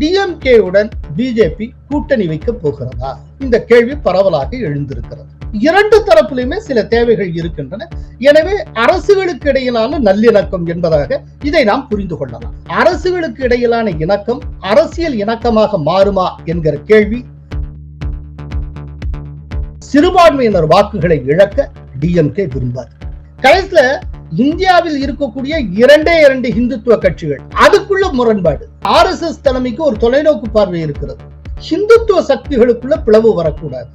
டிஎம்கேவுடன் BJP கூட்டணி வைக்க போகிறதா? இந்த கேள்வி பரவலாக எழுந்திருக்கிறது. இரண்டு தரப்பிலுமே சில தேவைகள் இருக்கின்றன. எனவே அரசுகளுக்கு இடையிலான நல்லிணக்கம் என்பதாக இதை நாம் புரிந்து கொள்ளலாம். அரசுகளுக்கு இடையிலான இணக்கம் அரசியல் இணக்கமாக மாறுமா என்கிற கேள்வி சிறுபான்மையினர் வாக்குகளை இழக்க டிஎம்கே விரும்பாது கடைசியில் இந்தியாவில் இருக்கக்கூடிய இரண்டே இரண்டு இந்துத்துவ கட்சிகள். அதுக்குள்ள முரண்பாடு. ஆர் எஸ் எஸ் தலைமைக்கு ஒரு தொலைநோக்கு பார்வை இருக்கிறது. இந்துத்துவ சக்திகளுக்குள்ள பிளவு வரக்கூடாது.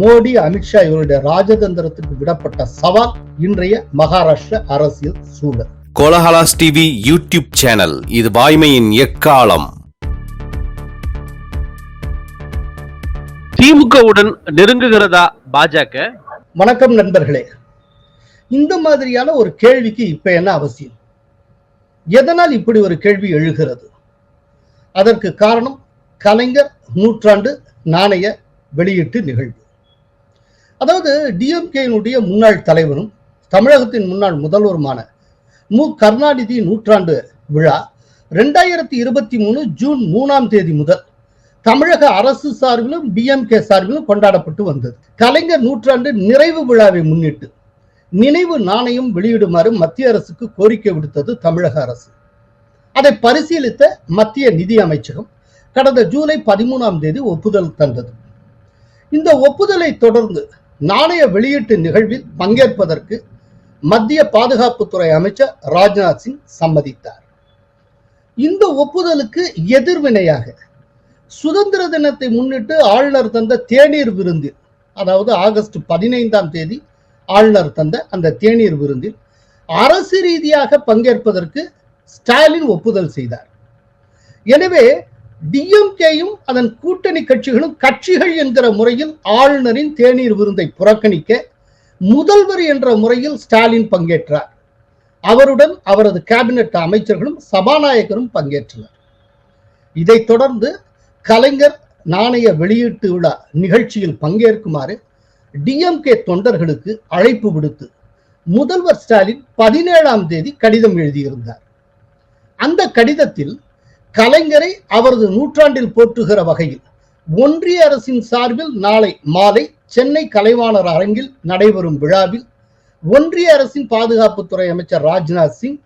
மோடி அமித்ஷா இவருடைய ராஜதந்திரத்துக்கு விடப்பட்ட சவால் இன்றைய மகாராஷ்டிர அரசியல் சூழல். Kolahalas TV YouTube channel. இது வாய்மையின் எக்காலம். திமுகவுடன் நெருங்குகிறதா பாஜக? வணக்கம் நண்பர்களே. இந்த மாதிரியான ஒரு கேள்விக்கு இப்ப என்ன அவசியம்? எதனால் இப்படி ஒரு கேள்வி எழுகிறது? அதற்கு காரணம் கலைஞர் நூற்றாண்டு நாணய வெளியீட்டு நிகழ்வு. அதாவது டிஎம்கேனுடைய முன்னாள் தலைவரும் தமிழகத்தின் முன்னாள் முதல்வருமான மு. கருணாநிதி நூற்றாண்டு விழா ரெண்டாயிரத்தி இருபத்தி மூணு ஜூன் மூணாம் தேதி முதல் தமிழக அரசு சார்பிலும் டிஎம்கே சார்பிலும் கொண்டாடப்பட்டு வந்தது. கலைஞர் நூற்றாண்டு நிறைவு விழாவை முன்னிட்டு நினைவு நாணயம் வெளியிடுமாறு மத்திய அரசுக்கு கோரிக்கை விடுத்தது தமிழக அரசு. அதை பரிசீலித்த மத்திய நிதி அமைச்சகம் கடந்த ஜூலை பதிமூணாம் தேதி ஒப்புதல் தந்தது. இந்த ஒப்புதலை தொடர்ந்து நாணய வெளியீட்டு நிகழ்வில் பங்கேற்பதற்கு மத்திய பாதுகாப்புத்துறை அமைச்சர் ராஜ்நாத் சிங் சம்மதித்தார். இந்த ஒப்புதலுக்கு எதிர்வினையாக சுதந்திர தினத்தை முன்னிட்டு ஆளுநர் தந்த தேநீர் விருந்தில் அதாவது ஆகஸ்ட் பதினைந்தாம் தேதி ஆளுநர் தந்த அந்த தேநீர் விருந்தில் அரசு ரீதியாக பங்கேற்பதற்கு ஸ்டாலின் ஒப்புதல் செய்தார். எனவே டிஎம்கேயும் அதன் கூட்டணி கட்சிகளும் கட்சிகள் என்கிற முறையில் ஆளுநரின் தேநீர் விருந்தை புறக்கணிக்க முதல்வர் என்ற முறையில் ஸ்டாலின் பங்கேற்றார். அவருடன் அவரது கேபினெட் அமைச்சர்களும் சபாநாயகரும் பங்கேற்றனர். இதைத் தொடர்ந்து கலைஞர் நாணய வெளியீட்டு விழா நிகழ்ச்சியில் பங்கேற்குமாறு டிஎம்கே தொண்டர்களுக்கு அழைப்பு விடுத்து முதல்வர் ஸ்டாலின் பதினேழாம் தேதி கடிதம் எழுதியிருந்தார். அந்த கடிதத்தில் கலைஞரை அவரது நூற்றாண்டில் போற்றுகிற வகையில் ஒன்றிய அரசின் சார்பில் நாளை மாலை சென்னை கலைவாணர் அரங்கில் நடைபெறும் விழாவில் ஒன்றிய அரசின் பாதுகாப்புத்துறை அமைச்சர் ராஜ்நாத் சிங்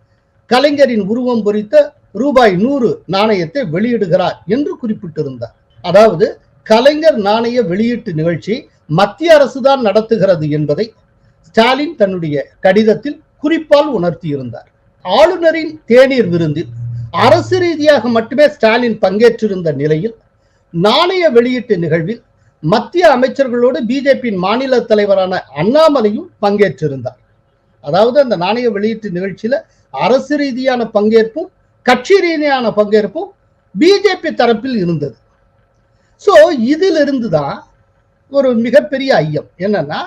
கலைஞரின் உருவம் பொறித்த ரூபாய் நூறு நாணயத்தை வெளியிடுகிறார் என்று குறிப்பிட்டிருந்தார். அதாவது கலைஞர் நாணய வெளியீட்டு நிகழ்ச்சி மத்திய அரசு தான் நடத்துகிறது என்பதை ஸ்டாலின் தன்னுடைய கடிதத்தில் குறிப்பால் உணர்த்தியிருந்தார். ஆளுநரின் தேநீர் விருந்தில் அரசு ரீதியாக மட்டுமே ஸ்டாலின் பங்கேற்றிருந்த நிலையில் நாணய வெளியீட்டு நிகழ்வில் மத்திய அமைச்சர்களோடு பிஜேபியின் மாநில தலைவரான அண்ணாமலையும் பங்கேற்றிருந்தார். அதாவது அந்த நாணய வெளியீட்டு நிகழ்ச்சியில அரசு ரீதியான பங்கேற்பும் கட்சி ரீதியான பங்கேற்பும் பிஜேபி தரப்பில் இருந்தது. ஸோ இதிலிருந்து தான் ஒரு மிகப்பெரிய ஐயம். என்னன்னா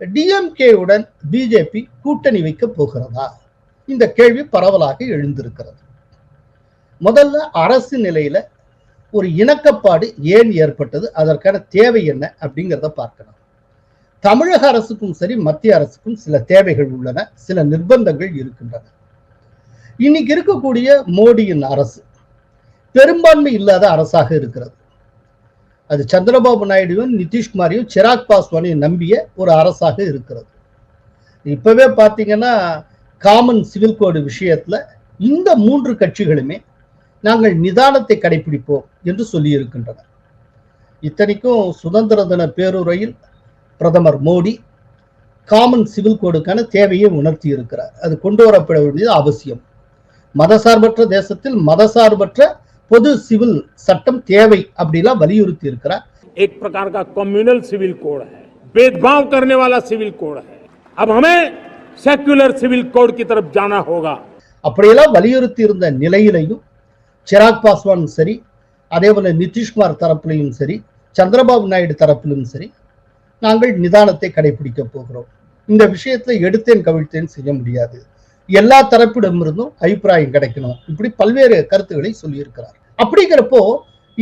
டிஎம்கேவுடன் பிஜேபி கூட்டணி வைக்க போகிறதா? இந்த கேள்வி பரவலாக எழுந்திருக்கிறது. முதல்ல அரசு நிலையில ஒரு இணக்கப்பாடு ஏன் ஏற்பட்டது? அதற்கான தேவை என்ன? அப்படிங்கிறத பார்க்கணும். தமிழக அரசுக்கும் சரி மத்திய அரசுக்கும் சில தேவைகள் உள்ளன சில நிர்பந்தங்கள் இருக்கின்றன. இன்னைக்கு இருக்கக்கூடிய மோடியின் அரசு பெரும்பான்மை இல்லாத அரசாக இருக்கிறது. அது சந்திரபாபு நாயுடுவும் நிதிஷ்குமாரையும் சிராக் பாஸ்வானையும் நம்பிய ஒரு அரசாக இருக்கிறது. இப்பவே பார்த்தீங்கன்னா காமன் சிவில் கோடு விஷயத்துல இந்த மூன்று கட்சிகளுமே நாங்கள் நிதானத்தை கடைபிடிப்போம் என்று சொல்லியிருக்கின்றனர். இத்தனைக்கும் சுதந்திர தின பேருரையில் பிரதமர் மோடி காமன் சிவில் கோடுக்கான தேவையை உணர்த்தி இருக்கிறார் அது கொண்டு வரப்பட வேண்டியது அவசியம். மதசார்பற்ற தேசத்தில் மதசார்பற்ற பொது சிவில் சட்டம் தேவை அப்படிலாம் வலியுறுத்தி இருக்கிறார் एक प्रकार का कम्युनल सिविल कोड है भेदभाव करने वाला सिविल कोड है अब हमें सेक्युलर सिविल कोड की तरफ जाना होगा அப்படியெல்லாம் வலியுறுத்தி இருந்த நிலையிலையும் சிராக் பாஸ்வான் சரி அதே போல நிதிஷ்குமார் தரப்பிலையும் சரி சந்திரபாபு நாயுடு தரப்பிலும் சரி நாங்கள் நிதானத்தை கடைபிடிக்க போகிறோம் இந்த விஷயத்துல எடுத்தேன் கவிழ்த்தேன் செய்ய முடியாது எல்லா தரப்பிடமிருந்தும் அபிப்பிராயம் கிடைக்கணும். இப்படி பல்வேறு கருத்துக்களை சொல்லியிருக்கிறார். அப்படிங்கிறப்போ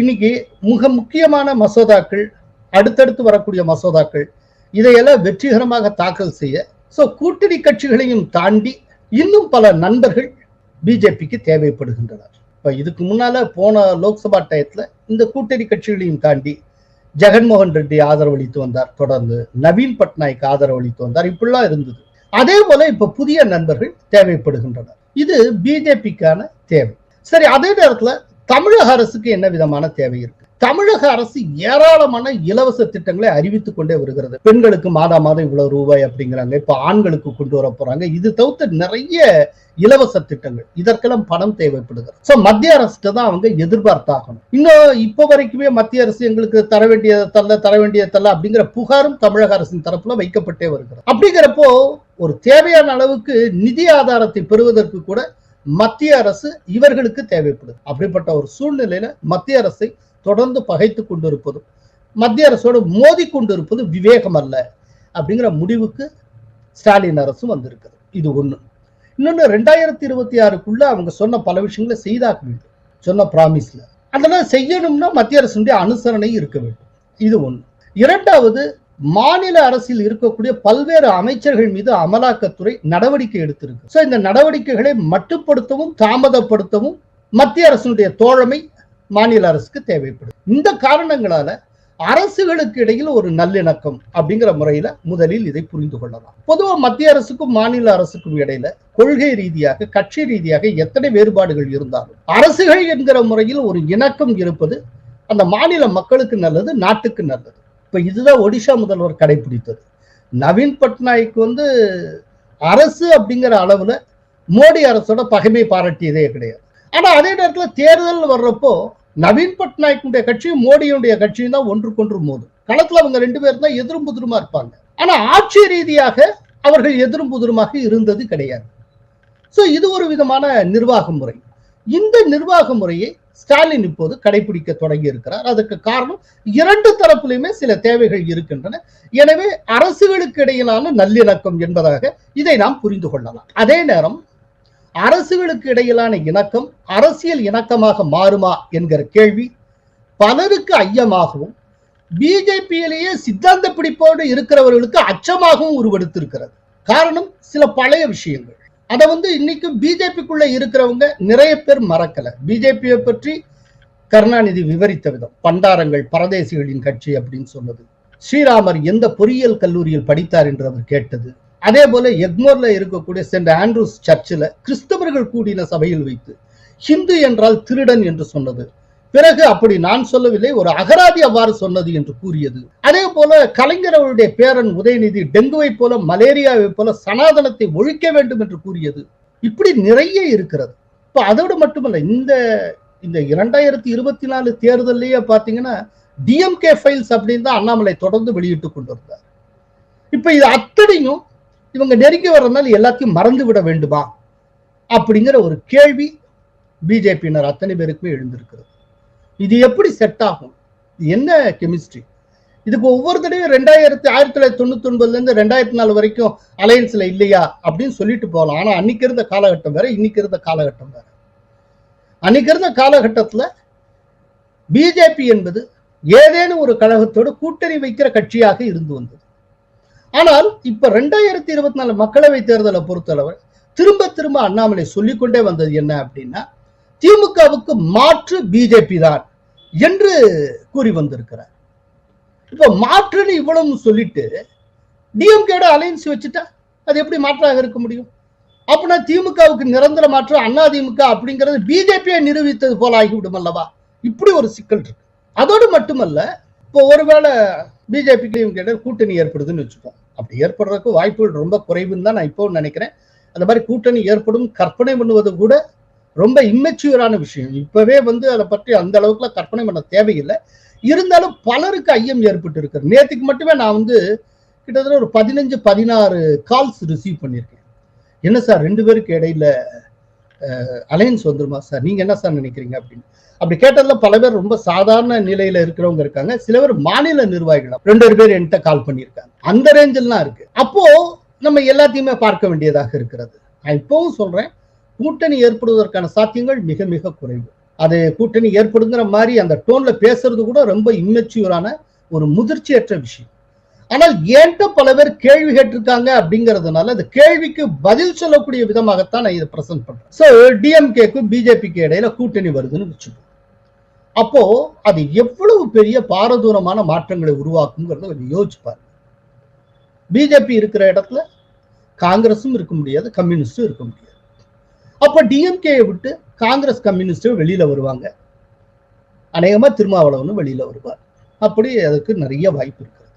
இன்னைக்கு மிக முக்கியமான மசோதாக்கள் அடுத்தடுத்து வரக்கூடிய மசோதாக்கள் இதையெல்லாம் வெற்றிகரமாக தாக்கல் செய்ய சோ கூட்டணி கட்சிகளையும் தாண்டி இன்னும் பல நண்பர்கள் பிஜேபிக்கு தேவைப்படுகின்றனர். இப்ப இதுக்கு முன்னால போன லோக்சபா டயத்தில் இந்த கூட்டணி கட்சிகளையும் தாண்டி ஜெகன்மோகன் ரெட்டி ஆதரவளித்து வந்தார். தொடர்ந்து நவீன் பட்நாயக் ஆதரவளித்து வந்தார். இப்படிலாம் இருந்தது. அதே போல இப்ப புதிய நண்பர்கள் தேவைப்படுகின்றனர். இது பிஜேபிக்கான தேவை. சரி அதே நேரத்துல தமிழக அரசுக்கு என்ன விதமான தேவை இருக்கு? தமிழக அரசு ஏராளமான இலவச திட்டங்களை அறிவித்துக் கொண்டே வருகிறது. பெண்களுக்கு மாதா மாதம் இவ்வளவு ரூபாய் அப்படிங்கிறாங்க. இப்ப ஆண்களுக்கு கொண்டு வர போறாங்க. இது தவிர்த்து நிறைய இலவச திட்டங்கள். இதற்கெல்லாம் பணம் தேவைப்படுகிறது. சோ மத்திய அரசுக்கு தான் அவங்க எதிர்பார்த்தாகணும். இன்னும் இப்ப வரைக்குமே மத்திய அரசு எங்களுக்கு தர வேண்டிய தள்ள தர வேண்டிய தள்ள அப்படிங்கிற புகாரும் தமிழக அரசின் தரப்புல வைக்கப்பட்டே வருகிறது. அப்படிங்கிறப்போ ஒரு தேவையான அளவுக்கு நிதி ஆதாரத்தை பெறுவதற்கு கூட மத்திய அரசு இவர்களுக்கு தேவைப்படுது. அப்படிப்பட்ட ஒரு சூழ்நிலையில மத்திய அரசை தொடர்ந்து பகைத்து கொண்டிருப்பதும் மத்திய அரசோடு மோதி கொண்டிருப்பது விவேகம் அல்ல அப்படிங்கிற முடிவுக்கு ஸ்டாலின் அரசும் வந்திருக்குது. இது ஒண்ணு. இன்னொன்னு ரெண்டாயிரத்தி இருபத்தி ஆறுக்குள்ள அவங்க சொன்ன பல விஷயங்களை செய்தாக்க வேண்டும் சொன்ன ப்ராமிஸ்ல அதெல்லாம் செய்யணும்னா மத்திய அரசுடைய அனுசரணை இருக்க வேண்டும். இது ஒண்ணு. இரண்டாவது மாநில அரசில் இருக்கக்கூடிய பல்வேறு அமைச்சர்கள் மீது அமலாக்கத்துறை நடவடிக்கை எடுத்திருக்கு. ஸோ இந்த நடவடிக்கைகளை மட்டுப்படுத்தவும் தாமதப்படுத்தவும் மத்திய அரசினுடைய தோழமை மாநில அரசுக்கு தேவைப்படுது. இந்த காரணங்களால அரசுகளுக்கு இடையில் ஒரு நல்லிணக்கம் அப்படிங்கிற முறையில முதலில் இதை புரிந்து கொள்ளலாம். பொதுவா மத்திய அரசுக்கும் மாநில அரசுக்கும் இடையில கொள்கை ரீதியாக கட்சி ரீதியாக எத்தனை வேறுபாடுகள் இருந்தாலும் அரசுகள் என்கிற முறையில் ஒரு இணக்கம் இருப்பது அந்த மாநில மக்களுக்கு நல்லது நாட்டுக்கு நல்லது. இப்ப இதுதான் ஒடிசா முதல்வர் கடைபிடித்தது. நவீன் பட்நாயக் வந்து அரசு அப்படிங்கிற அளவுல மோடி அரசோட பகைமை பாராட்டியதே கிடையாது. ஆனா அதே நேரத்தில் தேர்தல் வர்றப்போ நவீன் பட்நாயக்குடைய கட்சியும் மோடியுடைய கட்சியும் தான் ஒன்றுக்கொன்று மோதும். களத்துல அவங்க ரெண்டு பேரும் தான் எதிரும் புதிருமா இருப்பாங்க. ஆனா ஆட்சி ரீதியாக அவர்கள் எதிரும் புதிருமாக இருந்தது கிடையாது. சோ இது ஒரு விதமான நிர்வாக முறை. இந்த நிர்வாக முறையை ஸ்டாலின் இப்போது கடைபிடிக்க தொடங்கி இருக்கிறார். அதற்கு காரணம் இரண்டு தரப்புலையுமே சில தேவைகள் இருக்கின்றன. எனவே அரசுகளுக்கு இடையிலான நல்லிணக்கம் என்பதாக இதை நாம் புரிந்து கொள்ளலாம். அதே நேரம் அரசுகளுக்கு இடையிலான இணக்கம் அரசியல் இணக்கமாக மாறுமா என்கிற கேள்வி பலருக்கு ஐயமாகவும் பிஜேபியிலேயே சித்தாந்த பிடிப்போடு இருக்கிறவர்களுக்கு அச்சமாகவும் உருவெடுத்திருக்கிறது. காரணம் சில பழைய விஷயங்கள். அதை வந்து இன்னைக்கு பிஜேபிக்குள்ள இருக்கிறவங்க நிறைய பேர் மறக்கல. பிஜேபியை பற்றி கருணாநிதி விவரித்த விதம் பண்டாரங்கள் பரதேசிகளின் கட்சி அப்படின்னு சொன்னது. ஸ்ரீராமர் எந்த பொறியியல் கல்லூரியில் படித்தார் என்று அவர் கேட்டது. அதே போல எக்மோர்ல இருக்கக்கூடிய சென்ட் ஆண்ட்ரூஸ் சர்ச்சில் கிறிஸ்தவர்கள் கூடின சபையில் வைத்து ஹிந்து என்றால் திருடன் என்று சொன்னது. பிறகு அப்படி நான் சொல்லவில்லை ஒரு அகராதி அவ்வாறு சொன்னது என்று கூறியது. அதே போல கலைஞர் அவருடைய பேரன் உதயநிதி டெங்குவை போல மலேரியாவை போல சனாதனத்தை ஒழிக்க வேண்டும் என்று கூறியது. இப்படி நிறைய இருக்கிறது. இப்ப அதோடு மட்டுமல்ல இந்த இந்த இரண்டாயிரத்தி இருபத்தி நாலு தேர்தலையே பார்த்தீங்கன்னா டிஎம்கே ஃபைல்ஸ் அப்படின்னு தான் அண்ணாமலை தொடர்ந்து வெளியிட்டு கொண்டிருந்தார். இப்ப இது அத்தனையும் இவங்க நெருங்கி வர்றதுனால எல்லாத்தையும் மறந்து விட வேண்டுமா? அப்படிங்கிற ஒரு கேள்வி பிஜேபியினர் அத்தனை பேருக்குமே எழுந்திருக்கிறது. இது எப்படி செட் ஆகும்? இது என்ன கெமிஸ்ட்ரி இதுக்கு ஒவ்வொரு தடவையும் ரெண்டாயிரத்தி ஆயிரத்தி தொள்ளாயிரத்தி தொண்ணூத்தி ஒன்பதுல இருந்து ரெண்டாயிரத்தி நாலு வரைக்கும் அலையன்ஸ்ல இல்லையா அப்படின்னு சொல்லிட்டு போகலாம். ஆனா அன்னைக்கு இருந்த காலகட்டம் வேற இன்னைக்கு இருந்த காலகட்டம் வேற. அன்னைக்கு இருந்த காலகட்டத்துல பிஜேபி என்பது ஏதேனும் ஒரு கழகத்தோடு கூட்டணி வைக்கிற கட்சியாக இருந்து வந்தது. ஆனால் இப்ப ரெண்டாயிரத்தி இருபத்தி நாலு மக்களவை தேர்தலை பொறுத்தளவு திரும்ப திரும்ப அண்ணாமலை சொல்லிக்கொண்டே வந்தது என்ன அப்படின்னா திமுகவுக்கு மாற்று பிஜேபி தான் என்று கூறி வந்திருக்கிறார். இப்ப மாற்றுன்னு இவ்வளவு சொல்லிட்டு டிஎம்கேட அலையன்ஸ் வச்சுட்டா அது எப்படி மாற்றாக இருக்க முடியும்? அப்படின்னா திமுகவுக்கு நிரந்தர மாற்று அண்ணா திமுக அப்படிங்கிறது பிஜேபியை நிரூபித்தது போல ஆகிவிடும் அல்லவா? இப்படி ஒரு சிக்கல் இருக்கு. அதோடு மட்டுமல்ல இப்போ ஒருவேளை பிஜேபிக்கு கேட்ட கூட்டணி ஏற்படுதுன்னு வச்சுப்போம். அப்படி ஏற்படுறதுக்கு வாய்ப்புகள் ரொம்ப குறைவுன்னு தான் நான் இப்போ நினைக்கிறேன். அந்த மாதிரி கூட்டணி ஏற்படும் கற்பனை பண்ணுவது கூட ரொம்ப இம்மெச்சூரான விஷயம். இப்பவே வந்து அதை பற்றி அந்த அளவுக்குலாம் கற்பனை பண்ண தேவையில்லை. இருந்தாலும் பலருக்கு ஐயம் ஏற்பட்டு இருக்கு நேற்றுக்கு மட்டுமே நான் வந்து கிட்டத்தட்ட ஒரு பதினஞ்சு பதினாறு கால்ஸ் ரிசீவ் பண்ணியிருக்கேன். என்ன சார் ரெண்டு பேருக்கு இடையில அலையன்ஸ் வந்துருமா சார்? நீங்க என்ன சார் நினைக்கிறீங்க அப்படின்னு. அப்படி கேட்டதுல பல பேர் ரொம்ப சாதாரண நிலையில இருக்கிறவங்க இருக்காங்க. சில பேர் மாநில நிர்வாகிகள். ரெண்டு பேர் என்கிட்ட கால் பண்ணியிருக்காங்க. அந்த ரேஞ்செல்லாம் இருக்கு. அப்போ நம்ம எல்லாத்தையுமே பார்க்க வேண்டியதாக இருக்கிறது. நான் இப்பவும் சொல்றேன் கூட்டணி ஏற்படுவதற்கான சாத்தியங்கள் மிக மிக குறைவு. அது கூட்டணி ஏற்படுங்கிற மாதிரி அந்த டோன்ல பேசுறது கூட ரொம்ப இம்மெச்சூரான ஒரு முதிர்ச்சியற்ற விஷயம். ஆனால் ஏன்ட்ட பல பேர் கேள்வி கேட்டிருக்காங்க அப்படிங்கிறதுனால அந்த கேள்விக்கு பதில் சொல்லக்கூடிய விதமாகத்தான் நான் இதை பிரசன்ட் பண்றேன். ஸோ டிஎம்கேக்கும் பிஜேபிக்கு இடையில கூட்டணி வருதுன்னு வச்சுக்கோங்க. அப்போ அது எவ்வளவு பெரிய பாரதூரமான மாற்றங்களை உருவாக்குங்கிறத கொஞ்சம் யோசிச்சு பாருங்க. பிஜேபி இருக்கிற இடத்துல காங்கிரஸும் இருக்க முடியாது கம்யூனிஸ்டும் இருக்க முடியாது. அப்ப டிஎம்கேயை விட்டு காங்கிரஸ் கம்யூனிஸ்டும் வெளியில வருவாங்க. அநேகமா திருமாவளவனும் வெளியில வருவார். அப்படி அதுக்கு நிறைய வாய்ப்பு இருக்கிறது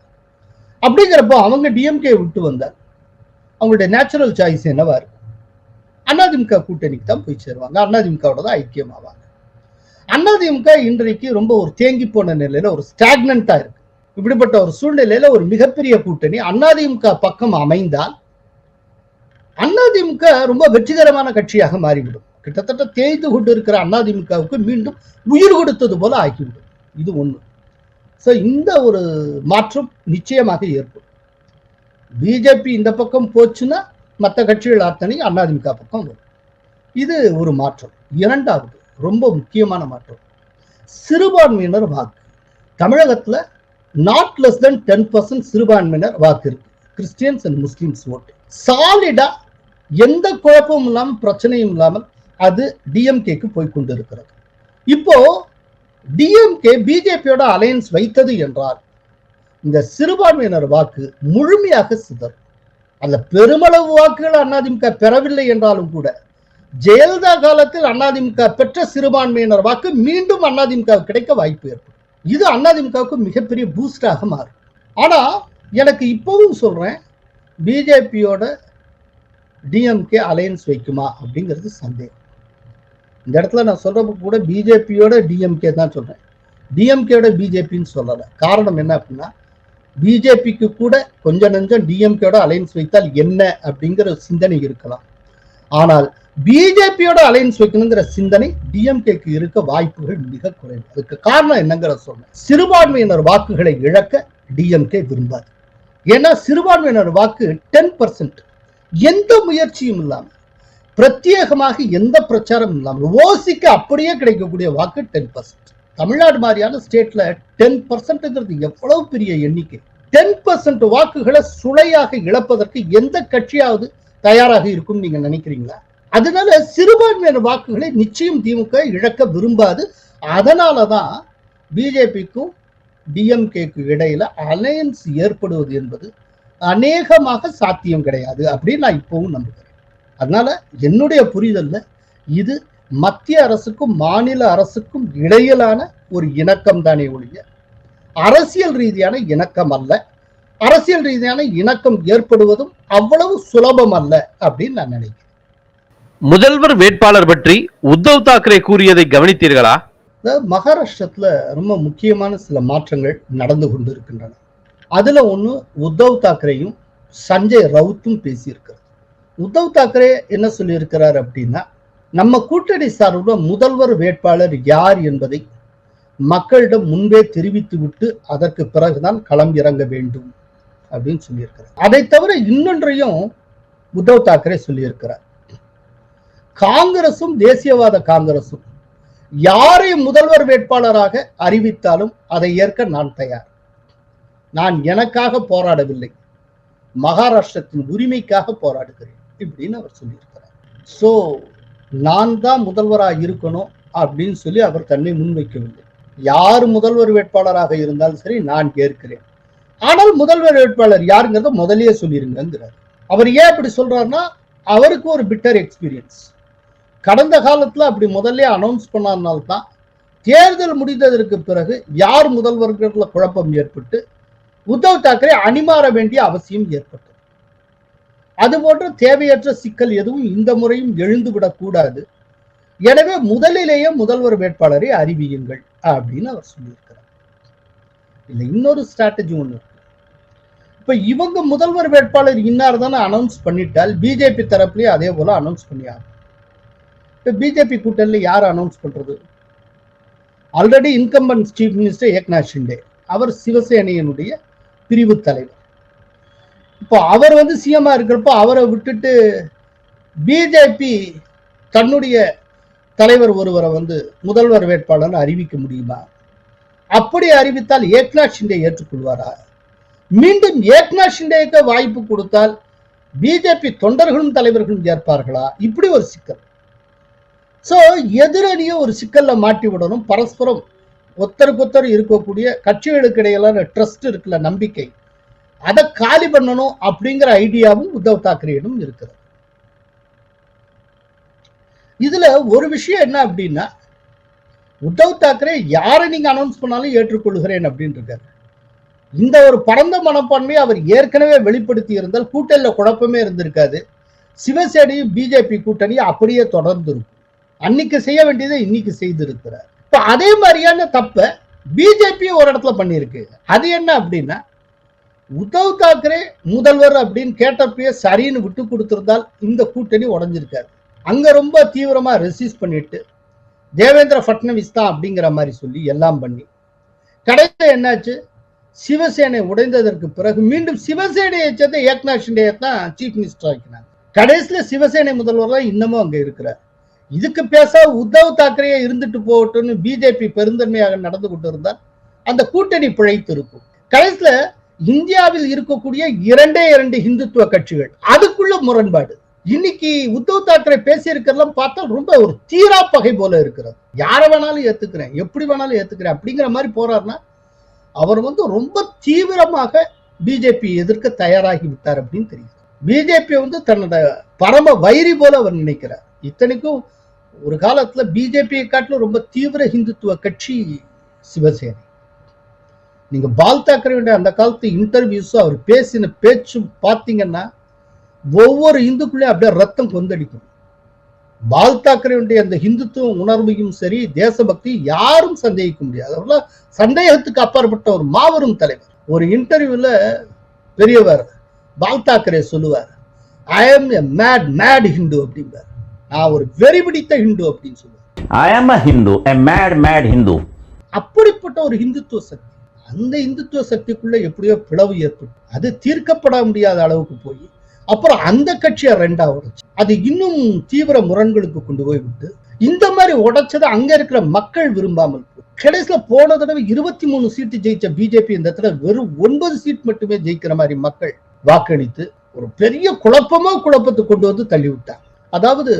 அப்படிங்கிறப்போ அவங்க டிஎம்கே விட்டு வந்தார் அவங்களுடைய நேச்சுரல் சாய்ஸ் என்னவா இருக்கும்? அதிமுக கூட்டணிக்கு தான் போய் சேருவாங்க. அதிமுகவோட தான் ஐக்கியமாவாங்க. அதிமுக இன்றைக்கு ரொம்ப ஒரு தேங்கி போன நிலையில ஒரு ஸ்டாக்னண்டா இருக்கு. இப்படிப்பட்ட ஒரு சூழ்நிலையில ஒரு மிகப்பெரிய கூட்டணி அதிமுக பக்கம் அமைந்தால் அதிமுக ரொம்ப வெற்றிகரமான கட்சியாக மாறிவிடும். கிட்டத்தட்ட தேய்ந்து கொண்டு இருக்கிற அதிமுகவுக்கு மீண்டும் உயிர் கொடுத்தது போல ஆகிவிடும். இது ஒண்ணு. ஸோ இந்த ஒரு மாற்றம் நிச்சயமாக ஏற்படும். பிஜேபி இந்த பக்கம் போச்சுன்னா மற்ற கட்சிகள் அத்தனை அதிமுக பக்கம் வரும். இது ஒரு மாற்றம். இரண்டாவது ரொம்ப முக்கியமான மாற்றம். சிறுபான்மையினர் வாக்கு. தமிழகத்துல not less than ten percent சிறுபான்மையினர் வாக்கு இருக்கு. கிறிஸ்டியன்ஸ் அண்ட் முஸ்லீம்ஸ் ஓட்டு சாலிடா எந்த குழப்பமும் இல்லாமல் பிரச்சனையும் இல்லாமல் அது டிஎம்கேக்கு போய் கொண்டு இருக்கிறது இப்போ டிஎம்கே பிஜேபியோட அலையன்ஸ் வைத்தது என்றால் இந்த சிறுபான்மையினர் வாக்கு முழுமையாக சிதறும். அந்த பெருமளவு வாக்குகள் அதிமுக பெறவில்லை என்றாலும் கூட ஜெயலலிதா காலத்தில் அதிமுக பெற்ற சிறுபான்மையினர் வாக்கு மீண்டும் அதிமுக கிடைக்க வாய்ப்பு ஏற்படும். இது அதிமுகவுக்கு மிகப்பெரிய பூஸ்டாக மாறும். ஆனால் எனக்கு இப்போவும் சொல்கிறேன் பிஜேபியோட டிஎம்கே அலையன்ஸ் வைக்குமா அப்படிங்கிறது சந்தேகம். இந்த இடத்துல நான் சொல்கிறப்ப கூட பிஜேபியோட டிஎம்கே தான் சொல்கிறேன் டிஎம்கேயோட பிஜேபின்னு சொல்லலை. காரணம் என்ன அப்படின்னா பிஜேபிக்கு கூட கொஞ்சம் நஞ்சம் டிஎம்கேயோட அலையன்ஸ் வைத்தால் என்ன அப்படிங்கிற சிந்தனை இருக்கலாம். ஆனால் பிஜேபியோட அலையன்ஸ் வைக்கணுங்கிற சிந்தனை டிஎம்கேக்கு இருக்க வாய்ப்புகள் மிக குறைவு. அதுக்கு காரணம் என்னங்கிற சொன்னேன் சிறுபான்மையினர் வாக்குகளை இழக்க டிஎம்கே விரும்பாது. ஏன்னா சிறுபான்மையினர் வாக்கு டென் பர்சன்ட் எந்த முயற்சியும் இல்லாமல் பிரத்யேகமாக எந்த பிரச்சாரம் இல்லாமல் ஓசிக்கு அப்படியே கிடைக்கக்கூடிய வாக்கு டென் பர்சன்ட் தமிழ்நாடு மாதிரியான ஸ்டேட்ல டென் பர்சன்ட்ங்கிறது எவ்வளவு பெரிய எண்ணிக்கை? டென் பர்சன்ட் வாக்குகளை சுளையாக இழப்பதற்கு எந்த கட்சியாவது தயாராக இருக்கும் நீங்க நினைக்கிறீங்களா? அதனால சிறுபான்மையான வாக்குகளை நிச்சயம் திமுக இழக்க விரும்பாது. அதனாலதான் பிஜேபிக்கும் டிஎம்கேக்கு இடையில அலையன்ஸ் ஏற்படுவது என்பது அநேகமாக சாத்தியம் கிடையாது அப்படின்னு நான் இப்பவும் நம்புகிறேன். அதனால என்னுடைய புரிதல்ல இது மத்திய அரசுக்கும் மாநில அரசுக்கும் இடையிலான ஒரு இணக்கம் தானே ஒழிய அரசியல் ரீதியான இணக்கம் அல்ல. அரசியல் ரீதியான இணக்கம் ஏற்படுவதும் அவ்வளவு சுலபம் அல்ல அப்படின்னு நான் நினைக்கிறேன். முதல்வர் வேட்பாளர் பற்றி உத்தவ் தாக்கரே கூறியதை கவனித்தீர்களா? மகாராஷ்டிரத்துல ரொம்ப முக்கியமான சில மாற்றங்கள் நடந்து கொண்டு இருக்கின்றன அதுல ஒண்ணு உத்தவ் தாக்கரேயும் சஞ்சய் ரவுத்தும் பேசியிருக்கிறார் உத்தவ் தாக்கரே என்ன சொல்லியிருக்கிறார் அப்படின்னா நம்ம கூட்டணி சார்பில் முதல்வர் வேட்பாளர் யார் என்பதை மக்களிடம் முன்பே தெரிவித்து விட்டு அதற்கு பிறகுதான் களம் இறங்க வேண்டும் அப்படின்னு சொல்லியிருக்கிறார். அதை தவிர இன்னொன்றையும் உத்தவ் தாக்கரே சொல்லியிருக்கிறார். காங்கிரசும் தேசியவாத காங்கிரசும். யாரை முதல்வர் வேட்பாளராக அறிவித்தாலும் அதை ஏற்க நான் தயார். நான் எனக்காக போராடவில்லை. மகாராஷ்டிரத்தின் உரிமைக்காக போராடுகிறேன் இப்படின்னு அவர் சொல்லியிருக்கிறார். ஸோ நான் தான் முதல்வராக இருக்கணும் அப்படின்னு சொல்லி அவர் தன்னை முன்வைக்கவில்லை. யார் முதல்வர் வேட்பாளராக இருந்தாலும் சரி நான் ஏற்கிறேன். ஆனால் முதல்வர் வேட்பாளர் யாருங்கிறத முதலே சொல்லிருங்கிறார் அவர் ஏன் அப்படி சொல்றாருன்னா அவருக்கு ஒரு பிட்டர் எக்ஸ்பீரியன்ஸ் கடந்த காலத்துல அப்படி முதல்ல அனௌன்ஸ் பண்ணாதனால்தான் தேர்தல் முடிந்ததற்கு பிறகு யார் முதல்வர்கிறதுல குழப்பம் ஏற்பட்டு உத்தவ் தாக்கரே அணிமாற வேண்டிய அவசியம் ஏற்பட்டது. அதுபோன்ற தேவையற்ற சிக்கல் எதுவும் இந்த முறையும் எழுந்துவிடக்கூடாது எனவே முதலிலேயே முதல்வர் வேட்பாளரை அறிவியுங்கள் அப்படின்னு அவர் சொல்லியிருக்கிறார். இல்ல இன்னொரு ஸ்ட்ராட்டஜி ஒன்று இருக்கு. இப்ப இவங்க முதல்வர் வேட்பாளர் இன்னார் தானே அனௌன்ஸ் பண்ணிட்டால் பிஜேபி தரப்புலயே அதே போல அனௌன்ஸ் பண்ணியாகும் இப்போ பிஜேபி கூட்டணியில யார் அனௌன்ஸ் பண்றது? Already incumbents chief minister Eknath Shinde அவர் சிவசேனையினுடைய பிரிவு தலைவர். இப்போ அவர் வந்து சிஎம்ஆ இருக்கிறப்போ அவரை விட்டுட்டு பிஜேபி தன்னுடைய தலைவர் ஒருவரை வந்து முதல்வர் வேட்பாளர் அறிவிக்க முடியுமா? அப்படி அறிவித்தால் ஏக்நாத் ஷிண்டே ஏற்றுக்கொள்வாரா? மீண்டும் ஏக்நாத் ஷிண்டேக்கு வாய்ப்பு கொடுத்தால் பிஜேபி தொண்டர்களும் தலைவர்களும் ஏற்பார்களா? இப்படி ஒரு சிக்கல். சோ எதிரணியை ஒரு சிக்கல்ல மாட்டி விடணும். பரஸ்பரம் ஒத்தருக்கொத்தர் இருக்கக்கூடிய கட்சிகளுக்கு இடையிலான ட்ரஸ்ட் இருக்குல்ல நம்பிக்கை. அதை காலி பண்ணணும் அப்படிங்கிற ஐடியாவும் உத்தவ் தாக்கரேனும் இருக்கிறது இதுல ஒரு விஷயம் என்ன அப்படின்னா உத்தவ் தாக்கரே யாரை நீங்க அனௌன்ஸ் பண்ணாலும் ஏற்றுக்கொள்கிறேன் அப்படின்னு இருக்காரு. இந்த ஒரு பரந்த மனப்பான்மையை அவர் ஏற்கனவே வெளிப்படுத்தி இருந்தால் கூட்டணியில் குழப்பமே இருந்திருக்காது. சிவசேனையும் பிஜேபி கூட்டணி அப்படியே தொடர்ந்து இருக்கும் அன்னைக்கு செய்ய வேண்டியதை இன்னைக்கு செய்திருக்கிறார். இப்ப அதே மாதிரியான தப்ப பிஜேபி ஒரு இடத்துல பண்ணியிருக்கு. அது என்ன அப்படின்னா உத்தவ் தாக்கரே முதல்வர் அப்படின்னு கேட்டப்பயே சரின்னு விட்டு கொடுத்திருந்தால் இந்த கூட்டணி உடஞ்சிருக்காரு அங்க ரொம்ப தீவிரமா ரெசிஸ் பண்ணிட்டு தேவேந்திர பட்னவிஸ் தான் அப்படிங்கிற மாதிரி சொல்லி எல்லாம் பண்ணி கடைசியில் என்னாச்சு? சிவசேனை உடைந்ததற்கு பிறகு மீண்டும் சிவசேனையை சேர்ந்த ஏக்நாத் ஷிண்டே தான் சீஃப் மினிஸ்டர் ஆக்கினாங்க கடைசியில சிவசேனை முதல்வர் தான் இன்னமும் அங்க இருக்கிறார். இதுக்கு பேச உத்தவ் தாக்கரே இருந்துட்டு போகட்டும்னு பிஜேபி பெருந்தன்மையாக நடந்து கொண்டு இருந்தால் அந்த கூட்டணி பிழைத்து இருக்கும் கடைசியில இந்தியாவில் இருக்கக்கூடிய இரண்டே இரண்டு இந்துத்துவ கட்சிகள் அதுக்குள்ள முரண்பாடு. இன்னைக்கு உத்தவ் தாக்கரே பேசியிருக்கிறதெல்லாம் பார்த்தா ரொம்ப ஒரு தீரா பகை போல இருக்கிறது. யாரை வேணாலும் ஏத்துக்கிறேன் எப்படி வேணாலும் ஏத்துக்கிறேன் அப்படிங்கிற மாதிரி போறாருன்னா அவர் வந்து ரொம்ப தீவிரமாக பிஜேபி எதிர்க்க தயாராகி விட்டார் அப்படின்னு தெரியுது. பிஜேபி வந்து தன்னோட பரம வைரி போல அவர் நினைக்கிறார். இத்தனைக்கும் ஒரு காலத்துல பிஜேபியை காட்டிலும் ரொம்ப தீவிர ஹிந்துத்துவ கட்சி சிவசேனை. நீங்க பால் தாக்கரேவுடைய அந்த காலத்து இன்டர்வியூஸும் அவர் பேசின பேச்சும் பார்த்தீங்கன்னா ஒவ்வொரு இந்துக்குள்ளேயும் அப்படியே ரத்தம் கொந்தளிக்கும். பால் தாக்கரேவுடைய அந்த ஹிந்துத்துவ உணர்வையும் சரி தேசபக்தி யாரும் சந்தேகிக்க முடியாது. அவர்லாம் சந்தேகத்துக்கு அப்பாற்பட்ட ஒரு மாபெரும் தலைவர். ஒரு இன்டர்வியூல பெரியவர் பால் தாக்கரே சொல்லுவார் I am a mad mad Hindu அப்படிம்பார். நான் ஒரு வெறி பிடித்த ஹிந்து அப்படின்னு சொல்லுவார் I am a Hindu, a mad, mad Hindu. அப்படிப்பட்ட ஒரு இந்துத்துவ சக்தி. அந்த இந்துத்துவ சக்திக்குள்ள எப்படியோ பிளவு ஏற்பட்டு அது தீர்க்கப்பட முடியாத அளவுக்கு போய் அப்புறம் அந்த கட்சியை ரெண்டா உடைச்சு அது இன்னும் தீவிர முரண்களுக்கு கொண்டு போய் விட்டு இந்த மாதிரி உடைச்சதை அங்க இருக்கிற மக்கள் விரும்பாமல் கடைசியில போன தடவை இருபத்தி மூணு சீட்டு ஜெயிச்ச பிஜேபி இந்த தடவை வெறும் ஒன்பது சீட் மட்டுமே ஜெயிக்கிற மாதிரி மக்கள் வாக்களித்து ஒரு பெரிய குழப்பமோ குழப்பத்தை கொண்டு வந்து தள்ளி விட்டாங்க அதாவது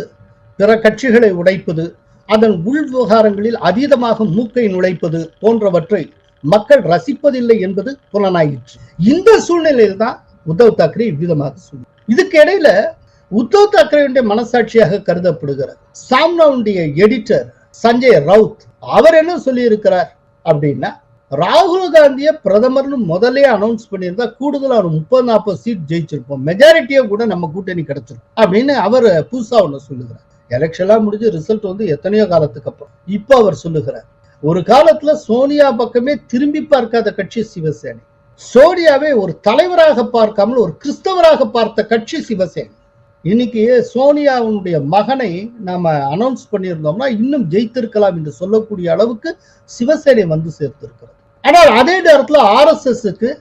பிற கட்சிகளை உடைப்பது அதன் உள் விவகாரங்களில் அதீதமாக மூக்கை நுழைப்பது போன்றவற்றை மக்கள் ரசிப்பதில்லை என்பது புலனாயிற்று. இந்த சூழ்நிலையில் தான் உத்தவ் தாக்கரே இவ்விதமாக சொல்லி இதுக்கு இடையில உத்தவ் தாக்கரேவுடைய மனசாட்சியாக கருதப்படுகிற சாம்னாவுடைய எடிட்டர் சஞ்சய் ரவுத் அவர் என்ன சொல்லியிருக்கிறார் அப்படின்னா ராகுல் காந்தியை பிரதமர்னு முதலே அனௌன்ஸ் பண்ணியிருந்தா கூடுதலா ஒரு முப்பது நாற்பது சீட் ஜெயிச்சிருப்போம். மெஜாரிட்டியா கூட நம்ம கூட்டணி கிடைச்சிருக்கும் அப்படின்னு அவர் புதுசா ஒண்ணு சொல்லுகிறார். எலெக்ஷன்லாம் முடிஞ்சு ரிசல்ட் வந்து எத்தனையோ காலத்துக்கு அப்புறம். இப்போ அவர் சொல்லுகிறார் ஒரு காலத்துல சோனியா பக்கமே திரும்பி பார்க்காத கட்சி சிவசேனை. சோனியாவை ஒரு தலைவராக பார்க்காமல் ஒரு கிறிஸ்தவராக பார்த்த கட்சி சிவசேனை. இன்னைக்கு சோனியாவுடைய மகனை நாம அனௌன்ஸ் பண்ணியிருந்தோம்னா இன்னும் ஜெயித்திருக்கலாம் என்று சொல்லக்கூடிய அளவுக்கு சிவசேனை வந்து சேர்த்திருக்கிறது. ஆனால் அதே நேரத்துல ஆர்எஸ்எஸ்க்கு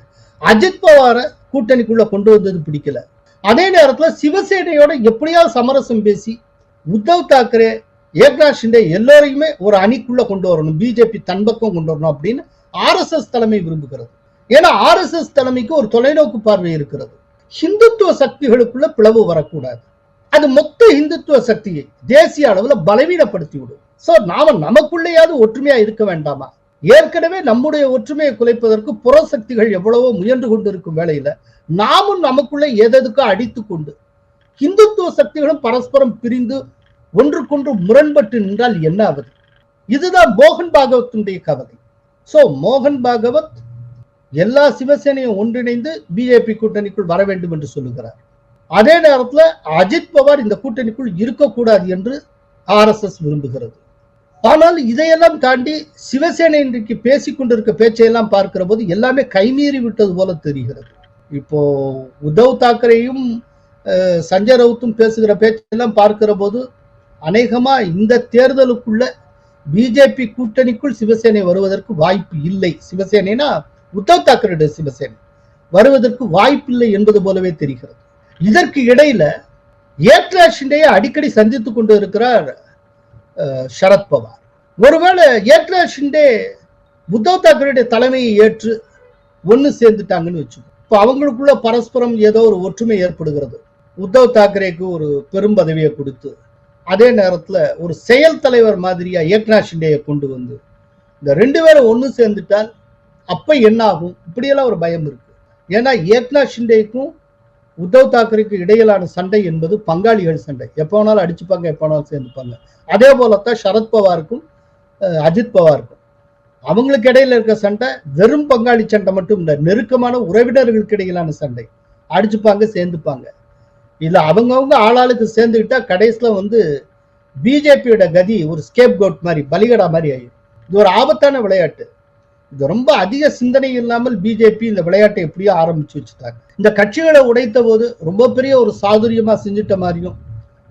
அஜித் பவார கூட்டணிக்குள்ள கொண்டு வந்தது பிடிக்கல. அதே நேரத்துல சிவசேனையோட எப்படியாவது சமரசம் பேசி உத்தவ் தாக்கரே ஏக்நாத் ஷிண்டே எல்லோரையுமே ஒரு அணிக்குள்ள கொண்டு வரணும் பிஜேபி தன்பக்கம் கொண்டு வரணும் அப்படின்னு ஆர்எஸ்எஸ் தலைமை விரும்புகிறது. ஏன்னா ஆர்எஸ்எஸ் தலைமைக்கு ஒரு தொலைநோக்கு பார்வை இருக்கிறது. ஹிந்துத்துவ சக்திகளுக்குள்ள பிளவு வரக்கூடாது. அது மொத்த இந்துத்துவ சக்தியை தேசிய அளவுல பலவீனப்படுத்தி விடும் சோ நாம நமக்குள்ளேயாவது ஒற்றுமையா இருக்க வேண்டாமா? ஏற்கனவே நம்முடைய ஒற்றுமையை குலைப்பதற்கு புற சக்திகள் எவ்வளவோ முயன்று கொண்டிருக்கும் வேளையில நாமும் நமக்குள்ள எதெதுக்கோ அடித்து கொண்டு இந்துத்துவ சக்திகளும் பரஸ்பரம் பிரிந்து ஒன்றுக்கொன்று முரண்பட்டு நின்றால் என்ன ஆவது இதுதான் மோகன் பாகவத்தினுடைய கவலை. சோ மோகன் பாகவத் எல்லா சிவசேனையும் ஒன்றிணைந்து பிஜேபி கூட்டணிக்குள் வர வேண்டும் என்று சொல்லுகிறார். அதே நேரத்துல அஜித் பவார் இந்த கூட்டணிக்குள் இருக்கக்கூடாது என்று ஆர்எஸ்எஸ் விரும்புகிறது. ஆனால் இதையெல்லாம் தாண்டி சிவசேனை இன்றைக்கு பேசிக் கொண்டிருக்க பேச்சையெல்லாம் பார்க்கிற போது எல்லாமே கைமீறி விட்டது போல தெரிகிறது. இப்போ உத்தவ் தாக்கரேயும் சஞ்சய் ரவுத்தும் பேசுகிற பேச்செல்லாம் பார்க்கிற போது அநேகமா இந்த தேர்தலுக்குள்ள பிஜேபி கூட்டணிக்குள் சிவசேனை வருவதற்கு வாய்ப்பு இல்லை. சிவசேனைனா உத்தவ் தாக்கரே சிவசேனை. வருவதற்கு வாய்ப்பில்லை என்பது போலவே தெரிகிறது. இதற்கு இடையில ஏக்நாத் ஷிண்டேயை அடிக்கடி சந்தித்துக் கொண்டு இருக்கிறார் அஹ், ஒருவேளை ஏக்நாத் ஷிண்டே உத்தவ் தாக்கரேடைய தலைமையை ஏற்று ஒன்று சேர்ந்துட்டாங்கன்னு வச்சுக்கோ. இப்போ அவங்களுக்குள்ள பரஸ்பரம் ஏதோ ஒரு ஒற்றுமை ஏற்படுகிறது. உத்தவ் தாக்கரேக்கு ஒரு பெரும் பதவியை கொடுத்து அதே நேரத்துல ஒரு செயல் தலைவர் மாதிரியா ஏக்நாத் ஷிண்டேயை கொண்டு வந்து இந்த ரெண்டு பேரும் ஒன்று சேர்ந்துட்டால் அப்ப என்ன ஆகும்? இப்படியெல்லாம் ஒரு பயம் இருக்கு. ஏன்னா ஏக்நாத் ஷிண்டேக்கும் உத்தவ் தாக்கரேக்கு இடையிலான சண்டை என்பது பங்காளிகள் சண்டை. எப்போ வேணாலும் அடிச்சுப்பாங்க எப்போ வேணாலும் சேர்ந்துப்பாங்க. அதே போலத்தான் சரத் பவாருக்கும் அஹ், அஜித் பவாருக்கும். அவங்களுக்கு இடையில இருக்க சண்டை வெறும் பங்காளி சண்டை மட்டும் இல்லை நெருக்கமான உறவினர்களுக்கு இடையிலான சண்டை. அடிச்சுப்பாங்க சேர்ந்துப்பாங்க. இல்ல அவங்கவுங்க ஆளாளுக்கு சேர்ந்துக்கிட்டா கடைசியில வந்து பிஜேபியோட கதி ஒரு ஸ்கேப் கோட் மாதிரி பலிகடா மாதிரி ஆயிடும் இது ஒரு ஆபத்தான விளையாட்டு. இது ரொம்ப அதிக சிந்தனை இல்லாமல் பிஜேபி இந்த விளையாட்டை எப்படியோ ஆரம்பிச்சு வச்சுட்டாங்க. இந்த கட்சிகளை உடைத்த போது ரொம்ப பெரிய ஒரு சாதுரியமா செஞ்சுட்ட மாதிரியும்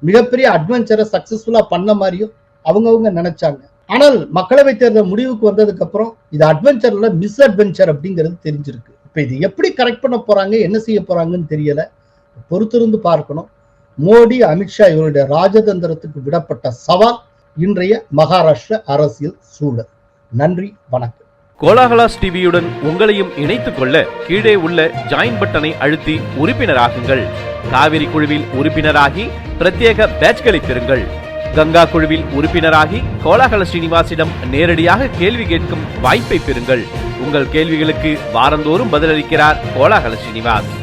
மிகப்பெரிய அட்வென்ச்சரை சக்சஸ்ஃபுல்லா பண்ண மாதிரியும் அவங்கவுங்க நினைச்சாங்க. ஆனால் மக்களவை தேர்தல் முடிவுக்கு வந்ததுக்கு அப்புறம் இது அட்வென்ச்சர்ல மிஸ் அட்வென்ச்சர் அப்படிங்கிறது தெரிஞ்சிருக்கு. இப்ப இது எப்படி கரெக்ட் பண்ண போறாங்க என்ன செய்ய போறாங்கன்னு தெரியல. பொறுத்திருந்து பார்க்கணும். மோடி அமித்ஷா இவருடைய ராஜதந்திரத்துக்கு விடப்பட்ட சவால் இன்றைய மகாராஷ்டிர அரசியல் சூழல். நன்றி வணக்கம். கோலாகலாஸ் டிவியுடன் உங்களையும் இணைத்துக் கொள்ள கீழே உள்ள ஜாயின் பட்டனை அழுத்தி உறுப்பினராகுங்கள். காவிரி குழுவில் உறுப்பினராகி பிரத்யேக பேட்ச்களை பெறுங்கள். கங்கா குழுவில் உறுப்பினராகி கோலாகல ஸ்ரீனிவாசிடம் நேரடியாக கேள்வி கேட்கும் வாய்ப்பை பெறுங்கள். உங்கள் கேள்விகளுக்கு வாரந்தோறும் பதிலளிக்கிறார் Kolakala Srinivas